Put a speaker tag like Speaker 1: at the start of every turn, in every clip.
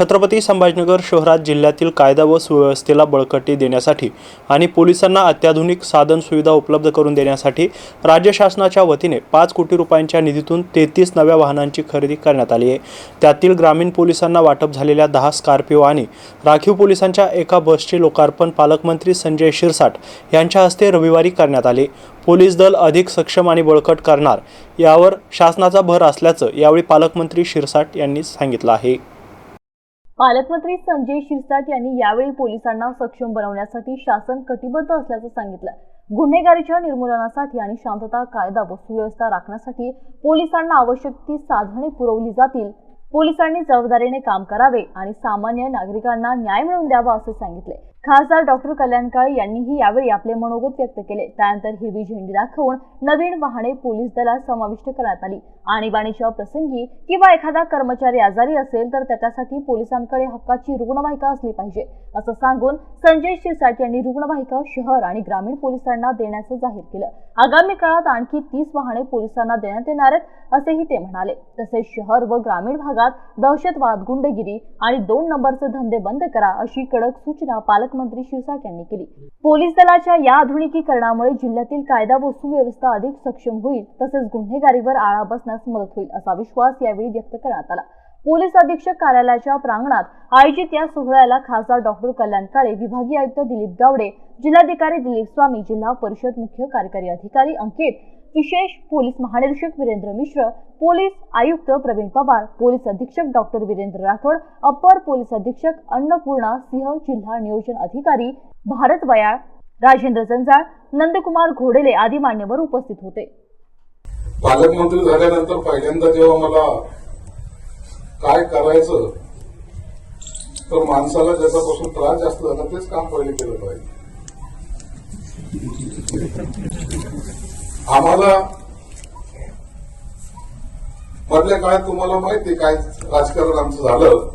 Speaker 1: छत्रपती संभाजीनगर शहरात जिल्ह्यातील कायदा व सुव्यवस्थेला बळकटी देण्यासाठी आणि पोलिसांना अत्याधुनिक साधन सुविधा उपलब्ध करून देण्यासाठी राज्य शासनाच्या वतीने पाच कोटी रुपयांच्या निधीतून तेहतीस नव्या वाहनांची खरेदी करण्यात आली आहे. त्यातील ग्रामीण पोलिसांना वाटप झालेल्या दहा स्कॉर्पिओ आणि राखीव पोलिसांच्या एका बसचे लोकार्पण पालकमंत्री संजय शिरसाट यांच्या हस्ते रविवारी करण्यात आले. पोलीस दल अधिक सक्षम आणि बळकट करणार यावर शासनाचा भर असल्याचं यावेळी पालकमंत्री शिरसाट यांनी सांगितलं आहे.
Speaker 2: पालकमंत्री संजय शिरसाट यांनी यावेळी पोलिसांना सक्षम बनवण्यासाठी शासन कटिबद्ध असल्याचं सांगितलं. गुन्हेगारीच्या निर्मूलनासाठी आणि शांतता कायदा व सुव्यवस्था राखण्यासाठी पोलिसांना आवश्यक ती साधने पुरवली जातील. पोलिसांनी जबाबदारीने काम करावे आणि सामान्य नागरिकांना न्याय मिळवून द्यावा असे सांगितले. खासदार डॉक्टर कल्याण काळे यांनीही यावेळी आपले मनोगत व्यक्त केले. त्यानंतर हिरवी झेंडी दाखवून नवीन वाहने पोलीस दलात समाविष्ट करण्यात आली. आणीबाणीच्या प्रसंगी किंवा एखादा कर्मचारी आजारी असेल तर त्याच्यासाठी पोलिसांकडे हक्काची रुग्णवाहिका असली पाहिजे. असं सांगून संजय शिरसाट यांनी रुग्णवाहिका शहर आणि ग्रामीण पोलिसांना देण्याचं जाहीर केलं. आगामी काळात आणखी तीस वाहने पोलिसांना देण्यात येणार आहेत असेही ते म्हणाले. तसेच शहर व ग्रामीण भागात दहशतवाद गुंडगिरी आणि दोन नंबरचे धंदे बंद करा अशी कडक सूचना पालक पालकमंत्री शिरसाट यांनी केली. पोलीस दलाच्या या आधुनिकीकरणामुळे जिल्ह्यातील कायदा व सुव्यवस्था अधिक सक्षम होईल तसेच गुन्हेगारीवर आळा बसण्यास मदत होईल असा विश्वास यावेळी व्यक्त करण्यात आला. पोलीस अधीक्षक कार्यालयाच्या प्रांगणात आयोजित या सोहळ्याला खासदार डॉक्टर कल्याण काळे विभागीय आयुक्त दिलीप गावडे जिल्हाधिकारी दिलीप स्वामी जिल्हा परिषद मुख्य कार्यकारी अधिकारी अंकित विशेष पोलीस महानिरीक्षक वीरेंद्र मिश्र पोलीस आयुक्त प्रवीण पवार पोलीस अधीक्षक doctor Virendra Rathod upper police अधीक्षक अन्नपूर्णा सिंह जिल्हा नियोजन अधिकारी भारत वयाळ राजेंद्र जंजाळ नंदकुमार घोडेले आदी मान्यवर उपस्थित होते.
Speaker 3: पालकमंत्री झाल्यानंतर पहिल्यांदा जेव्हा मला काय करायचं तर माणसाला ज्याच्यापासून त्रास जास्त झाला तेच काम पहिले केलं पाहिजे. आम्हाला मधल्या काळात तुम्हाला माहिती काय राजकारण आमचं झालं?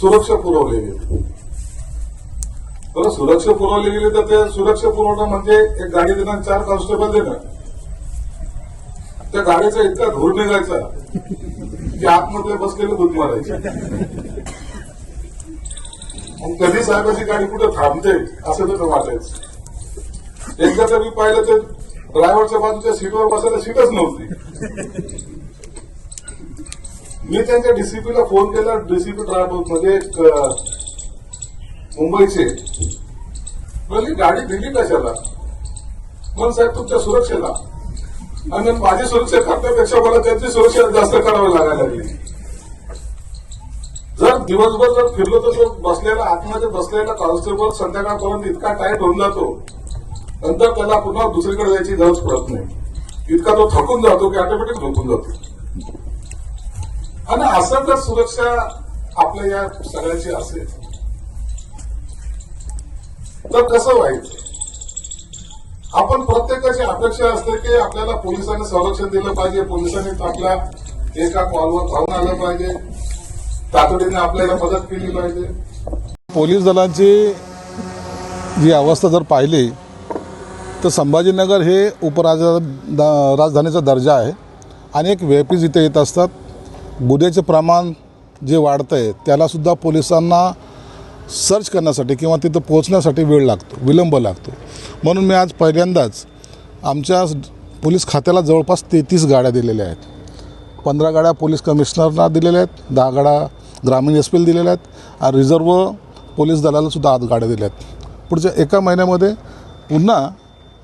Speaker 3: सुरक्षा पुरवली गेली. तर सुरक्षा पुरवली गेली तर ते सुरक्षा पुरवणं म्हणजे एक गाडी देणं चार कॉन्स्टेबल देणं. त्या गाडीचा इतका धूर निघायचा की आतमध्ये बसलेले धूर मारायचे. मग कधी साहेबाची गाडी कुठं थांबते असं तर वाटायचं. एकदा तर मी पाहिलं तर ड्रायव्हरच्या बाजूच्या सीटवर बसायला सीटच नव्हती. मी त्यांच्या डीसीपीला फोन केला. डीसीपी ड्रायव्हर म्हणजे एक, मुंबईचे. म्हणजे गाडी दिली कशाला? मग साहेब तुमच्या सुरक्षेला. आणि माझी सुरक्षा करण्यापेक्षा मला त्यांची सुरक्षा जास्त करावी लागायला लागली. जर दिवसभर जर फिरलो तर बसलेला आतमध्ये बसलेला कॉन्स्टेबल संध्याकाळपर्यंत इतका टाईट होऊन जातो. नंतर त्याला पुन्हा दुसरीकडे जायची गरज पडत नाही. इतका तो थकून जातो की ऑटोमॅटिक झोपून जातो. आणि असं जर सुरक्षा आपल्या या सगळ्याची असेल तर कसं व्हायचं आपण प्रत्येकाची अपेक्षा असते की आपल्याला पोलिसांनी संरक्षण दिलं पाहिजे पोलिसांनी आपल्या एका कॉलवर धावून आलं पाहिजे तातडीने आपल्याला मदत केली पाहिजे.
Speaker 4: पोलीस दलाची जी अवस्था जर पाहिली तर संभाजीनगर हे उपराजा द- राजधानीचा दर्जा आहे. आणि एक व्ही पीज इथे येत असतात. गुन्ह्याचे प्रमाण जे वाढतं आहे त्यालासुद्धा पोलिसांना सर्च करण्यासाठी किंवा तिथं पोहोचण्यासाठी वेळ लागतो विलंब लागतो. म्हणून मी आज पहिल्यांदाच आमच्या पोलीस खात्याला जवळपास तेहतीस गाड्या दिलेल्या आहेत. पंधरा गाड्या पोलीस कमिशनरना दिलेल्या आहेत दहा गाड्या ग्रामीण एस पीला दिलेल्या आहेत आणि रिझर्व पोलीस दलालासुद्धा आज गाड्या दिल्या आहेत. पुढच्या एका महिन्यामध्ये पुन्हा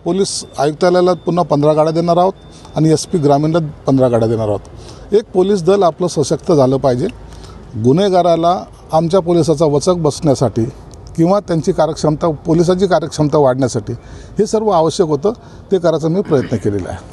Speaker 4: पोलीस आयुक्तालयाला पुन्हा पंधरा गाड्या देणार आहोत आणि एस पी ग्रामीणला पंधरा गाड्या देणार आहोत. एक पोलीस दल आपलं सशक्त झालं पाहिजे. गुन्हेगाराला आमच्या पोलिसाचा वचक बसण्यासाठी किंवा त्यांची कार्यक्षमता पोलिसाची कार्यक्षमता वाढण्यासाठी हे सर्व आवश्यक होतं ते करायचा मी प्रयत्न केलेला आहे.